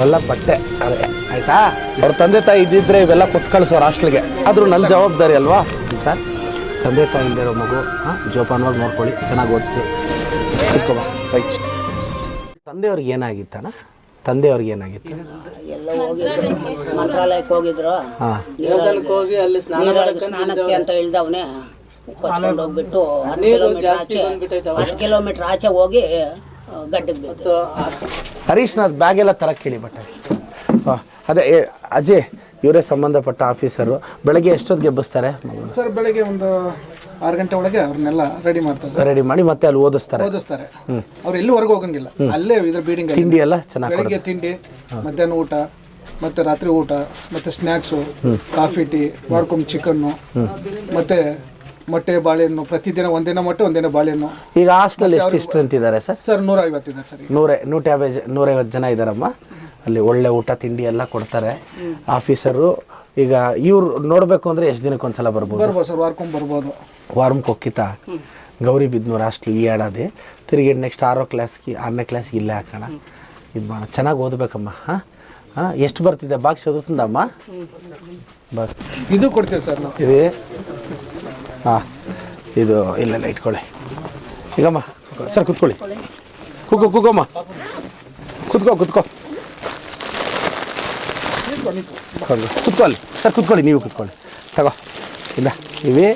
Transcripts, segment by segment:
ಎಲ್ಲ ಬಟ್ಟೆ ಅದೇ ಆಯ್ತಾ? ಅವ್ರ ತಂದೆ ತಾಯಿ ಇದ್ದಿದ್ರೆ ಇವೆಲ್ಲ ಕೊಟ್ಟು ಕಳಿಸೋರು ಹಾಸ್ಟ್ಲಿಗೆ ಆದರೂ ನನ್ನ ಜವಾಬ್ದಾರಿ ಅಲ್ವಾ? ಸರ್ ತಂದೆ ತಾಯಿ ಇಲ್ದಿರೋ ಮಗು ಹಾಂ ಜೋಪಾನವಾಗಿ ನೋಡ್ಕೊಳ್ಳಿ ಚೆನ್ನಾಗಿ ಓದಿಸಿ. ಕೂತ್ಕೋಬಾ ರೈಟ್ ತಂದೆಯವ್ರಿಗೆ ಏನಾಗಿತ್ತಣ್ಣ ತಂದೆಯವ್ರಿಗೆ ಏನಾಗಿತ್ತು? ಎಲ್ಲ ಹೋಗಿದ್ರು. ಮಂತ್ರಾಲಯಕ್ಕೆ ಹೋಗಿದ್ರು. ಹಾಂ. ದೇವಸ್ಥಾನಕ್ಕೆ ಹೋಗಿ ಅಲ್ಲಿ ಸ್ನಾನ ನೀರಲ್ಲಿ ಸ್ನಾನಕ್ಕೆ ಅಂತ ಇಳ್ದವನೇ ಕೊಚ್ಕೊಂಡು ಹೋಗ್ಬಿಟ್ಟು ಹತ್ತು ಕಿಲೋಮೀಟರ್ ಆಚೆ ಅಷ್ಟು ಕಿಲೋಮೀಟರ್ ಆಚೆ ಹೋಗಿ ಗಡ್ಡಕ್ಕೆ ಬಿದ್ದು ಹರೀಶ್ನಾಥ್ ಬ್ಯಾಗ್ ಎಲ್ಲ ತರಕ್ಕೆ ಹೇಳಿ ಬಟ್ಟೆ ಹಾಂ ಅದೇ ಏ, ಅಜಯ್ ಇವರೇ ಸಂಬಂಧಪಟ್ಟ ಆಫೀಸರು. ಬೆಳಗ್ಗೆ ಎಷ್ಟೊತ್ತಿಗೆ ಎಬ್ಬಿಸ್ತಾರೆ ಸರ್ ಬೆಳಗ್ಗೆ ಒಂದು ಆರು ಗಂಟೆ ಒಳಗೆ ಅವ್ರನ್ನೆಲ್ಲ ರೆಡಿ ಮಾಡ್ತಾರೆ ಸರ್. ರೆಡಿ ಮಾಡಿ ಮತ್ತೆ ಅಲ್ಲಿ ಓದಿಸ್ತಾರೆ. ಓದಿಸ್ತಾರೆ. ಅವ್ರು ಎಲ್ಲಿ ಹೊರಗೆ ಹೋಗಂಗಿಲ್ಲ. ಅಲ್ಲೇ ಇದ್ರ ಬೀಡಿಂಗ್ ತಿಂಡಿ ಎಲ್ಲ ಚೆನ್ನಾಗಿ ಬೆಳಗ್ಗೆ ತಿಂಡಿ ಮಧ್ಯಾಹ್ನ ಊಟ ಮತ್ತೆ ರಾತ್ರಿ ಊಟ ಮತ್ತೆ ಸ್ನ್ಯಾಕ್ಸು ಕಾಫಿ ಟೀ ವಾರ್ಕೊಮ್ ಚಿಕನ್ನು ಮತ್ತೆ ಮೊಟ್ಟೆ ಬಾಳೆಹಣ್ಣು ಪ್ರತಿದಿನ ಒಂದಿನ ಮೊಟ್ಟೆ ಒಂದಿನ ಬಾಳೆಹಣ್ಣು. ಈಗ ಹಾಸ್ಟೆಲ್ ಎಷ್ಟು ಇಷ್ಟು ಅಂತಿದ್ದಾರೆ ಸರ್? ಸರ್ ನೂರ ಐವತ್ತಿದೆ ಸರ್ ಈಗ. ನೂರ ನೂಟ ಜ ನೂರೈವತ್ತು ಜನ ಇದ್ದಾರಮ್ಮ ಅಲ್ಲಿ ಒಳ್ಳೆ ಊಟ ತಿಂಡಿ ಎಲ್ಲ ಕೊಡ್ತಾರೆ. ಆಫೀಸರು ಈಗ ಇವ್ರು ನೋಡಬೇಕು ಅಂದರೆ ಎಷ್ಟು ದಿನಕ್ಕೆ ಒಂದ್ಸಲ ಬರ್ಬೋದು? ಬರ್ಬೋದು ಸರ್ ವಾರ್ಕೊಂಡು ಬರ್ಬೋದು. ವಾರ್ಮ್ ಕೊಕ್ಕಿತ? ಗೌರಿ ಬಿದ್ನೂರು ಹಾಸ್ಟ್ಲು ಈ ಆಡದೆ. ತಿರುಗಿ ನೆಕ್ಸ್ಟ್ ಆರೋ ಕ್ಲಾಸ್ಗೆ ಆರನೇ ಕ್ಲಾಸ್ಗೆ ಇಲ್ಲೇ ಹಾಕೋಣ. ಇದು ಮಾಡೋಣ ಚೆನ್ನಾಗಿ ಓದಬೇಕಮ್ಮ ಹಾಂ? ಹಾಂ ಎಷ್ಟು ಬರ್ತಿದೆ? ಬಾಕ್ಸ್ ಓದುತ್ತಂದಮ್ಮ? ಬಾ. ಇದು ಕೊಡ್ತೀವಿ ಸರ್ ನಾವು. ಇದು ಹಾಂ, ಇದು ಇಲ್ಲೆಲ್ಲ ಇಟ್ಕೊಳ್ಳಿ. ಈಗಮ್ಮ, ಸರ್ ಕುತ್ಕೊಳ್ಳಿ. ಕೂಗು, ಕೂಗಮ್ಮ. ಕುತ್ಕೋ ಕುತ್ಕೋ. ಕುತ್ಕೊ ಕುತ್ಕೊಳ್ಳಿ ಸರ್ ಕುತ್ಕೊಳ್ಳಿ, ನೀವು ಕುತ್ಕೊಳ್ಳಿ. ತಗೋ. ಇಲ್ಲ, ಇವಿ.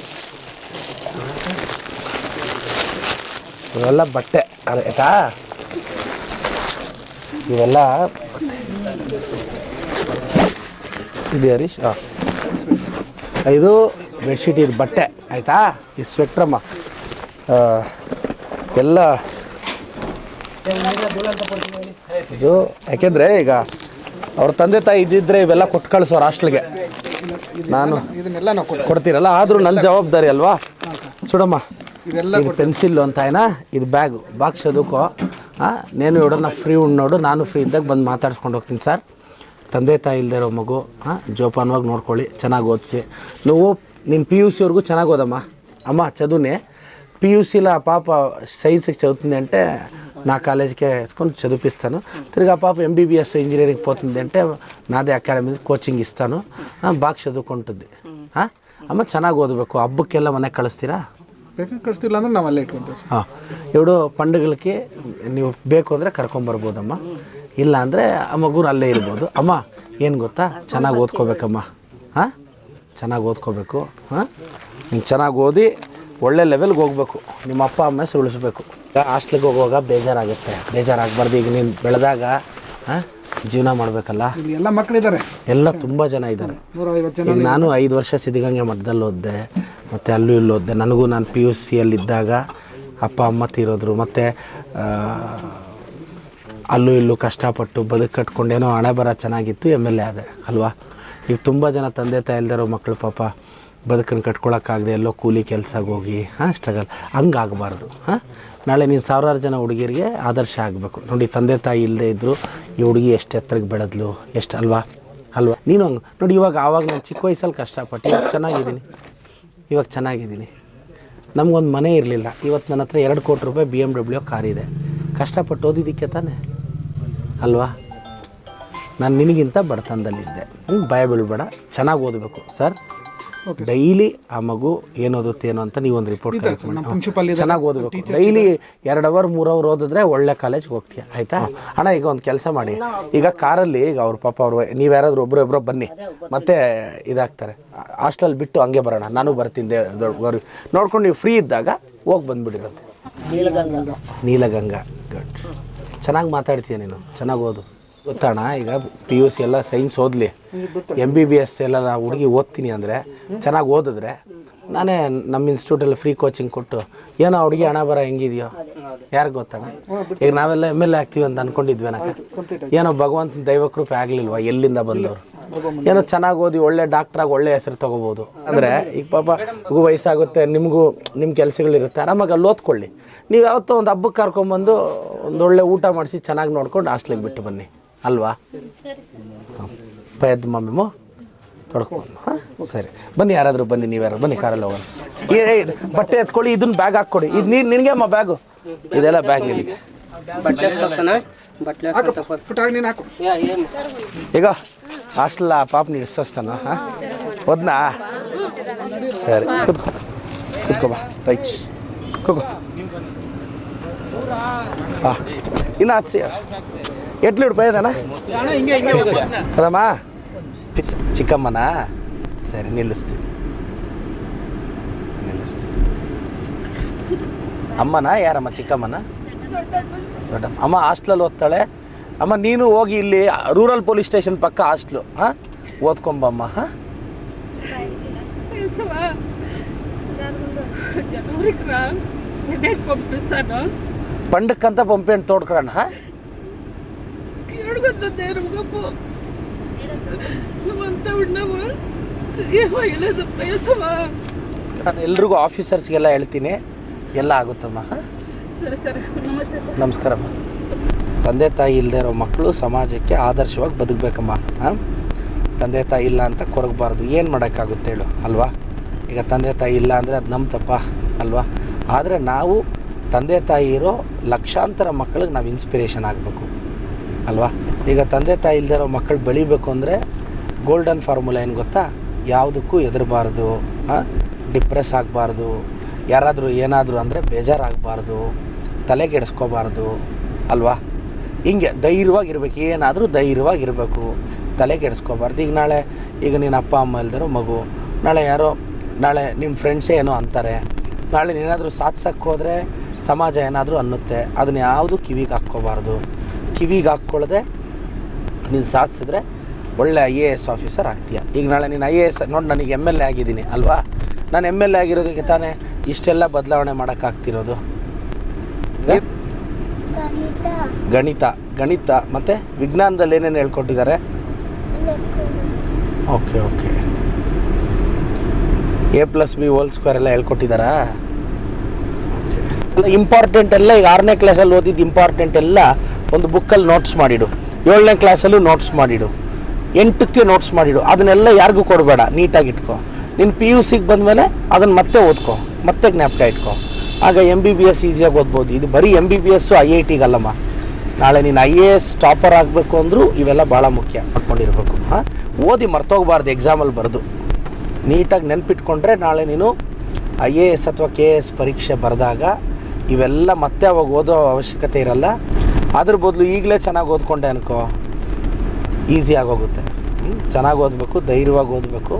ಇವೆಲ್ಲ ಬಟ್ಟೆ. ಆಯ್ತಾ? ಇವೆಲ್ಲ ಇದು ಹರೀಶ್ ಹಾಂ ಇದು ಬೆಡ್ಶೀಟ್ ಇದು ಬಟ್ಟೆ, ಆಯಿತಾ? ಈ ಸ್ವೆಟ್ರಮ್ಮ ಎಲ್ಲ ಇದು, ಯಾಕೆಂದರೆ ಈಗ ಅವ್ರ ತಂದೆ ತಾಯಿ ಇದ್ದಿದ್ರೆ ಇವೆಲ್ಲ ಕೊಟ್ಟು ಕಳಿಸೋರು ಹಾಸ್ಟ್ಲಿಗೆ ನಾನು ಕೊಡ್ತೀರಲ್ಲ, ಆದರೂ ನನ್ನ ಜವಾಬ್ದಾರಿ ಅಲ್ವಾ? ಸುಡಮ್ಮ, ಇದು ಪೆನ್ಸಿಲ್ಲು ಅಂತ ಏನ? ಇದು ಬ್ಯಾಗು ಬಾಕ್ಸ್ ಅದಕ್ಕೋ. ಹಾಂ ನೇನು ನೋಡೋಣ ಫ್ರೀ ಉಂಡು ನೋಡು, ನಾನು ಫ್ರೀ ಇದ್ದಾಗ ಬಂದು ಮಾತಾಡ್ಸ್ಕೊಂಡು ಹೋಗ್ತೀನಿ ಸರ್ ತಂದೆ ತಾಯಿ ಇಲ್ಲದೆ ಇರೋ ಮಗು ಹಾಂ ಜೋಪಾನವಾಗಿ ನೋಡ್ಕೊಳ್ಳಿ, ಚೆನ್ನಾಗಿ ಓದಿಸಿ. ನೀವು నువ్వు నేను పీ యూ వరకు ಚೆನ್ನಾಗಿ ఓదమ్మా అమ్మ చదువునే పీ యూ సీలో ఆ పాప సైన్స్కి చదువుతుంది అంటే నా కాలేజీకే వేసుకొని చదివిపిస్తాను తిరిగి ఆ పాప ఎంబీబీఎస్ ఇంజనీరింగ్ పోతుంది అంటే నాదే అకాడమీ కోచింగ్ ఇస్తాను ఆ, బాగా చదువుకుంటుంది ఆ? అమ్మ ಚೆನ್ನಾಗಿ ಓದಬೇಕು ಹಬ್ಬಕ್ಕೆಲ್ಲ ಮನೆಗೆ ಕಳಿಸ್ತೀರಾ ಬೇಕಾದ್ರೆ ಕಳಿಸ್ತಿಲ್ಲ ಅಂದ್ರೆ ನಾವು ಅಲ್ಲೇ ಇಟ್ಕೊಂತೀವಿ ಸರ್ ಹಾಂ ಇವಳು పండుగలకి ನೀವು ಬೇಕು ಅಂದರೆ ಕರ್ಕೊಂಬರ್ಬೋದಮ್ಮ ಇಲ್ಲ ಅಂದರೆ ಆ ಮಗುನ ಅಲ್ಲೇ ಇರ್ಬೋದು ಅಮ್ಮ ಏನು ಗೊತ್ತಾ ಚೆನ್ನಾಗಿ ಓದ್ಕೋಬೇಕಮ್ಮ ಹಾಂ ಚೆನ್ನಾಗಿ ಓದ್ಕೋಬೇಕು ಹಾಂ? ನೀನು ಚೆನ್ನಾಗಿ ಓದಿ ಒಳ್ಳೆ ಲೆವೆಲ್ಗೆ ಹೋಗ್ಬೇಕು. ನಿಮ್ಮ ಅಪ್ಪ ಅಮ್ಮ ಸುಳಿಸ್ಬೇಕು ಉಳಿಸ್ಬೇಕು. ಈಗ ಹಾಸ್ಟ್ಲಿಗೆ ಹೋಗುವಾಗ ಬೇಜಾರಾಗುತ್ತೆ. ಬೇಜಾರಾಗಬಾರ್ದು. ಈಗ ನೀನು ಬೆಳೆದಾಗ ಹಾಂ? ಜೀವನ ಮಾಡಬೇಕಲ್ಲ? ಎಲ್ಲ ಮಕ್ಕಳಿದ್ದಾರೆ ಎಲ್ಲ ತುಂಬ ಜನ ಇದ್ದಾರೆ ಈಗ ನಾನು ಐದು ವರ್ಷ ಸಿದ್ಧಗಂಗೆ ಮಠದಲ್ಲಿ ಓದಿದೆ. ಮತ್ತು ಅಲ್ಲೂ ಇಲ್ಲೂ ಓದಿದೆ. ನನಗೂ ನಾನು ಪಿ ಯು ಸಿಯಲ್ಲಿದ್ದಾಗ ಅಪ್ಪ ಅಮ್ಮ ತೀರೋದ್ರು. ಮತ್ತು ಅಲ್ಲೂ ಇಲ್ಲೂ ಕಷ್ಟಪಟ್ಟು ಬದುಕು ಕಟ್ಕೊಂಡೇನೋ ಹಣೆ ಬರ ಚೆನ್ನಾಗಿತ್ತು ಎಂ ಎಲ್ ಎ ಆದೆ. ಅಲ್ವಾ? ಈಗ ತುಂಬ ಜನ ತಂದೆ ತಾಯಿ ಇಲ್ದಿರೋ ಮಕ್ಕಳು ಪಾಪ ಬದುಕನ್ನು ಕಟ್ಕೊಳಕ್ಕಾಗದೆ ಎಲ್ಲೋ ಕೂಲಿ ಕೆಲ್ಸಕ್ಕೆ ಹೋಗಿ, ಹಾಂ ಸ್ಟ್ರಗಲ್ ಹಂಗಾಗಬಾರ್ದು, ಹಾಂ. ನಾಳೆ ನೀನು ಸಾವಿರಾರು ಜನ ಹುಡುಗಿರಿಗೆ ಆದರ್ಶ ಆಗಬೇಕು. ನೋಡಿ, ತಂದೆ ತಾಯಿ ಇಲ್ಲದೆ ಇದ್ದರು ಈ ಹುಡುಗಿ ಎಷ್ಟು ಎತ್ತರಕ್ಕೆ ಬೆಳೆದ್ಲು, ಎಷ್ಟು ಅಲ್ವಾ? ಅಲ್ವಾ? ನೀನು ಹಂಗೆ, ನೋಡಿ, ಇವಾಗ, ಆವಾಗ ನಾನು ಚಿಕ್ಕ ವಯಸ್ಸಲ್ಲಿ ಕಷ್ಟಪಟ್ಟು, ಇವಾಗ ಚೆನ್ನಾಗಿದ್ದೀನಿ. ಇವಾಗ ಚೆನ್ನಾಗಿದ್ದೀನಿ. ನಮಗೊಂದು ಮನೆ ಇರಲಿಲ್ಲ. ಇವತ್ತು ನನ್ನ ಹತ್ರ ಎರಡು ಕೋಟಿ ರೂಪಾಯಿ ಬಿ ಎಂ ಡಬ್ಲ್ಯೂ ಕಾರ್ ಕಷ್ಟಪಟ್ಟು ಓದಿದ್ದಕ್ಕೆ ತಾನೆ? ಅಲ್ವಾ? ನಾನು ನಿನಗಿಂತ ಬಡತನದಲ್ಲಿದ್ದೆ. ಹ್ಞೂ ಭಯ ಬೀಳ್ಬೇಡ. ಚೆನ್ನಾಗಿ ಓದಬೇಕು. ಸರ್ ಡೈಲಿ ಆ ಮಗು ಏನು ಓದುತ್ತೆ ಏನೋ ಅಂತ ನೀವೊಂದು ರಿಪೋರ್ಟ್ ಮಾಡಿ ಚೆನ್ನಾಗಿ ಓದಬೇಕು. ಡೈಲಿ ಎರಡು ಅವರ್ ಮೂರು ಅವರ್ ಓದಿದ್ರೆ ಒಳ್ಳೆ ಕಾಲೇಜ್ಗೆ ಹೋಗ್ತೀಯ. ಆಯಿತಾ? ಅಣ್ಣ ಈಗ ಒಂದು ಕೆಲಸ ಮಾಡಿ. ಈಗ ಕಾರಲ್ಲಿ ಈಗ ಅವ್ರ ಪಾಪ ಅವರು ನೀವು ಯಾರಾದರೂ ಒಬ್ಬರು ಒಬ್ಬರು ಬನ್ನಿ. ಮತ್ತೆ ಇದಾಗ್ತಾರೆ. ಹಾಸ್ಟೆಲ್ ಬಿಟ್ಟು ಹಂಗೆ ಬರೋಣ. ನಾನು ಬರ್ತೀನಿ ದೇ- ದೊಡ್ಡ ಗೌರಿ. ನೋಡ್ಕೊಂಡು ನೀವು ಫ್ರೀ ಇದ್ದಾಗ ಹೋಗಿ ಬಂದುಬಿಡಿರಂತೆ. ನೀಲಗಂಗಾ. ನೀಲಗಂಗಾ. ಗುಡ್ ಚೆನ್ನಾಗಿ ಮಾತಾಡ್ತೀಯ ನೀನು. ಚೆನ್ನಾಗಿ ಓದು. ಗೊತ್ತಣ್ಣ ಈಗ ಪಿ ಯು ಸಿ ಎಲ್ಲ ಸೈನ್ಸ್ ಓದಲಿ. ಎಂ ಬಿ ಬಿ ಎಸ್ ಎಲ್ಲ ಹುಡುಗಿ ಓದ್ತೀನಿ ಅಂದರೆ, ಚೆನ್ನಾಗಿ ಓದಿದ್ರೆ, ನಾನೇ ನಮ್ಮ ಇನ್ಸ್ಟಿಟ್ಯೂಟಲ್ಲಿ ಫ್ರೀ ಕೋಚಿಂಗ್ ಕೊಟ್ಟು, ಏನೋ ಹುಡುಗಿ ಹಣ ಬರ ಹೆಂಗಿದೆಯೋ? ಯಾರಿಗೆ ಗೊತ್ತಣ್ಣ ಈಗ ನಾವೆಲ್ಲ ಎಂ ಎಲ್ ಎ ಆಗ್ತೀವಿ ಅಂತ ಅಂದ್ಕೊಂಡಿದ್ವಿ ನಕ ಏನೋ ಭಗವಂತನ ದೈವ ಕೃಪೆ ಆಗಲಿಲ್ವಾ ಎಲ್ಲಿಂದ ಬಂದವರು? ಏನೋ ಚೆನ್ನಾಗಿ ಓದಿ ಒಳ್ಳೆ ಡಾಕ್ಟ್ರಾಗಿ ಒಳ್ಳೆ ಹೆಸರು ತೊಗೋಬೋದು. ಅಂದರೆ ಈಗ ಪಾಪ ಮಗು ವಯಸ್ಸಾಗುತ್ತೆ, ನಿಮಗೂ ನಿಮ್ಮ ಕೆಲಸಗಳಿರುತ್ತೆ, ಆರಾಮಾಗಿ ಅಲ್ಲಿ ಓದ್ಕೊಳ್ಳಿ. ನೀವು ಯಾವತ್ತೋ ಒಂದು ಹಬ್ಬಕ್ಕೆ ಕರ್ಕೊಂಬಂದು ಒಂದು ಒಳ್ಳೆ ಊಟ ಮಾಡಿಸಿ ಚೆನ್ನಾಗಿ ನೋಡ್ಕೊಂಡು ಹಾಸ್ಟ್ಲಿಗೆ ಬಿಟ್ಟು ಬನ್ನಿ. ಅಲ್ವಾ? ಪಯದ್ ಮಮ್ಮಿಮೋ ತೊಡ್ಕೊಂಡು ಹಾಂ? ಸರಿ. ಬನ್ನಿ ಯಾರಾದರೂ ಬನ್ನಿ ನೀವ್ಯಾರು ಬನ್ನಿ ಕಾರಲ್ಲಿ ಹೋಗೋಣ. ಏ ಬಟ್ಟೆ ಎತ್ಕೊಳ್ಳಿ ಇದನ್ನ ಬ್ಯಾಗ್ ಹಾಕ್ಕೊಡಿ. ಇದು ನೀನು ನಿನಗೆ ಅಮ್ಮ ಬ್ಯಾಗು ಇದೆಲ್ಲ ಬ್ಯಾಗ್ ನಿನಗೆ. ನೀನು ಈಗ ಹಾಸ್ಟೆಲ್ ಪಾಪ ನಿಲ್ಲಿಸ್ತಾನ ಹಾಂ? ಹೋದ್ನಾ? ಸರಿ ಕುತ್ಕೊ. ಕುತ್ಕೋ ಬಾ. ರೈಟ್ ಕುಕೋ ಹಾಂ. ಇನ್ನು ಹಚ್ಚಿ ಎಟ್ಲು ಹಿಡ್ಬೋದಣ್ಣ ಅದಮ್ಮ ಫಿಕ್ಸ್ ಚಿಕ್ಕಮ್ಮನ ಸರಿ ನಿಲ್ಲಿಸ್ತೀನಿ ನಿಲ್ಲಿಸ್ತೀನಿ ಅಮ್ಮನ ಯಾರಮ್ಮ ಚಿಕ್ಕಮ್ಮನ ದೊಡ್ಡಮ್ಮ ಅಮ್ಮ ಹಾಸ್ಟ್ಲಲ್ಲಿ ಓದ್ತಾಳೆ ಅಮ್ಮ ನೀನು ಹೋಗಿ ಇಲ್ಲಿ ರೂರಲ್ ಪೊಲೀಸ್ ಸ್ಟೇಷನ್ ಪಕ್ಕ ಹಾಸ್ಟ್ಲು ಹಾಂ ಓದ್ಕೊಂಬಮ್ಮ ಹಾಂ ಜನವರಿಗೆ రా నేను పంపిస్తాను పండుగకంతా పంపేయండి తోడుకురాను ಆಫೀಸರ್ಸ್ಗೆಲ್ಲ ಹೇಳ್ತೀನಿ ಎಲ್ಲ ಆಗುತ್ತಮ್ಮ ಸರಿ ನಮಸ್ಕಾರಮ್ಮ ತಂದೆ ತಾಯಿ ಇಲ್ಲದೆ ಇರೋ ಮಕ್ಕಳು ಸಮಾಜಕ್ಕೆ ಆದರ್ಶವಾಗಿ ಬದುಕಬೇಕಮ್ಮ ಹಾಂ? ತಂದೆ ತಾಯಿ ಇಲ್ಲ ಅಂತ ಕೊರಗಬಾರ್ದು. ಏನು ಮಾಡೋಕ್ಕಾಗುತ್ತೆ ಹೇಳು ಅಲ್ವಾ? ಈಗ ತಂದೆ ತಾಯಿ ಇಲ್ಲ ಅಂದರೆ ಅದು ನಮ್ಮ ತಪ್ಪ ಅಲ್ವಾ? ಆದರೆ ನಾವು ತಂದೆ ತಾಯಿ ಇರೋ ಲಕ್ಷಾಂತರ ಮಕ್ಕಳಿಗೆ ನಾವು ಇನ್ಸ್ಪಿರೇಷನ್ ಆಗಬೇಕು. ಅಲ್ವಾ? ಈಗ ತಂದೆ ತಾಯಿ ಇರೋ ಮಕ್ಕಳು ಬೆಳಿಬೇಕು ಅಂದರೆ ಗೋಲ್ಡನ್ ಫಾರ್ಮುಲಾ ಏನು ಗೊತ್ತಾ? ಯಾವುದಕ್ಕೂ ಹೆದರಬಾರ್ದು ಹಾಂ? ಡಿಪ್ರೆಸ್ ಆಗಬಾರ್ದು, ಯಾರಾದರೂ ಏನಾದರೂ ಅಂದರೆ ಬೇಜಾರಾಗಬಾರ್ದು ತಲೆ ಕೆಡಿಸ್ಕೋಬಾರ್ದು ಅಲ್ವಾ? ಹಿಂಗೆ ಧೈರ್ಯವಾಗಿರ್ಬೇಕು ಏನಾದರೂ ಧೈರ್ಯವಾಗಿರಬೇಕು ತಲೆ ಕೆಡಿಸ್ಕೋಬಾರ್ದು ಈಗ ನಾಳೆ, ಈಗ ನಿನ್ನ ಅಪ್ಪ, ಅಮ್ಮ ಇಲ್ದಿರೋ ಮಗು, ನಾಳೆ ಯಾರೋ, ನಾಳೆ ನಿಮ್ಮ ಫ್ರೆಂಡ್ಸೇ ಏನೋ ಅಂತಾರೆ, ನಾಳೆ ನೀನಾದರೂ ಸಾಧಿಸೋಕ್ಕೋದ್ರೆ ಸಮಾಜ ಏನಾದರೂ ಅನ್ನುತ್ತೆ, ಅದನ್ನ ಯಾವುದು ಕಿವಿಗೆ ಹಾಕ್ಕೋಬಾರ್ದು. ಕಿವಿಗೆ ಹಾಕ್ಕೊಳ್ಳದೆ ನೀನು ಸಾಧಿಸಿದ್ರೆ ಒಳ್ಳೆ ಐ ಎ ಎಸ್ ಆಫೀಸರ್ ಆಗ್ತೀಯ. ಈಗ ನಾಳೆ ನೀನು ಐ ಎ ಎಸ್ ನೋಡಿ ನನಗೆ ಎಂ ಎಲ್ ಎ ಆಗಿದ್ದೀನಿ ಅಲ್ವಾ? ನಾನು ಎಂ ಎಲ್ ಎ ಆಗಿರೋದಕ್ಕೆ ತಾನೇ ಇಷ್ಟೆಲ್ಲ ಬದಲಾವಣೆ ಮಾಡೋಕ್ಕಾಗ್ತಿರೋದು? ಗಣಿತ. ಗಣಿತ ಗಣಿತ. ಮತ್ತು ವಿಜ್ಞಾನದಲ್ಲಿ ಏನೇನು ಹೇಳ್ಕೊಟ್ಟಿದ್ದಾರೆ? Okay okay. A plus B whole square ಎಲ್ಲ ಹೇಳ್ಕೊಟ್ಟಿದ್ದಾರಾ? ಅಲ್ಲ ಇಂಪಾರ್ಟೆಂಟ್ ಎಲ್ಲ ಈಗ ಆರನೇ ಕ್ಲಾಸಲ್ಲಿ ಓದಿದ್ದು ಇಂಪಾರ್ಟೆಂಟ್ ಎಲ್ಲ ಒಂದು ಬುಕ್ಕಲ್ಲಿ ನೋಟ್ಸ್ ಮಾಡಿಡು. ಏಳನೇ ಕ್ಲಾಸಲ್ಲೂ ನೋಟ್ಸ್ ಮಾಡಿಡು. ಎಂಟಕ್ಕೆ ನೋಟ್ಸ್ ಮಾಡಿಡು. ಅದನ್ನೆಲ್ಲ ಯಾರಿಗೂ ಕೊಡಬೇಡ. ನೀಟಾಗಿ ಇಟ್ಕೊ. ನಿನ್ನ ಪಿ ಯು ಸಿಗೆ ಬಂದಮೇಲೆ ಅದನ್ನು ಮತ್ತೆ ಓದ್ಕೊ. ಮತ್ತೆ ಜ್ಞಾಪಕ ಇಟ್ಕೊ. ಆಗ ಎಂ ಬಿ ಬಿ ಎಸ್ ಈಸಿಯಾಗಿ ಓದ್ಬೋದು. ಇದು ಬರೀ M B B S I I ಟಿಗಲ್ಲಮ್ಮ ನಾಳೆ ನೀನು ಐ ಎ ಎಸ್ ಟಾಪರ್ ಆಗಬೇಕು ಅಂದರೂ ಇವೆಲ್ಲ ಭಾಳ ಮುಖ್ಯ ಮಾಡ್ಕೊಂಡಿರ್ಬೇಕು. ಹಾಂ? ಓದಿ ಮರ್ತೋಗಬಾರ್ದು ಎಕ್ಸಾಮಲ್ಲಿ ಬರೆದು. ನೀಟಾಗಿ ನೆನ್ಪಿಟ್ಕೊಂಡ್ರೆ ನಾಳೆ ನೀನು ಐ ಎ ಎಸ್ ಅಥವಾ ಕೆ ಎ ಎಸ್ ಪರೀಕ್ಷೆ ಬರೆದಾಗ ಇವೆಲ್ಲ ಮತ್ತೆ ಅವಾಗ ಓದೋ ಅವಶ್ಯಕತೆ ಇರಲ್ಲ. ಅದ್ರ ಬದಲು ಈಗಲೇ ಚೆನ್ನಾಗಿ ಓದ್ಕೊಂಡೆ ಅನ್ಕೋ. ಈಸಿ ಆಗೋಗುತ್ತೆ. ಚೆನ್ನಾಗಿ ಓದಬೇಕು ಧೈರ್ಯವಾಗಿ ಓದಬೇಕು.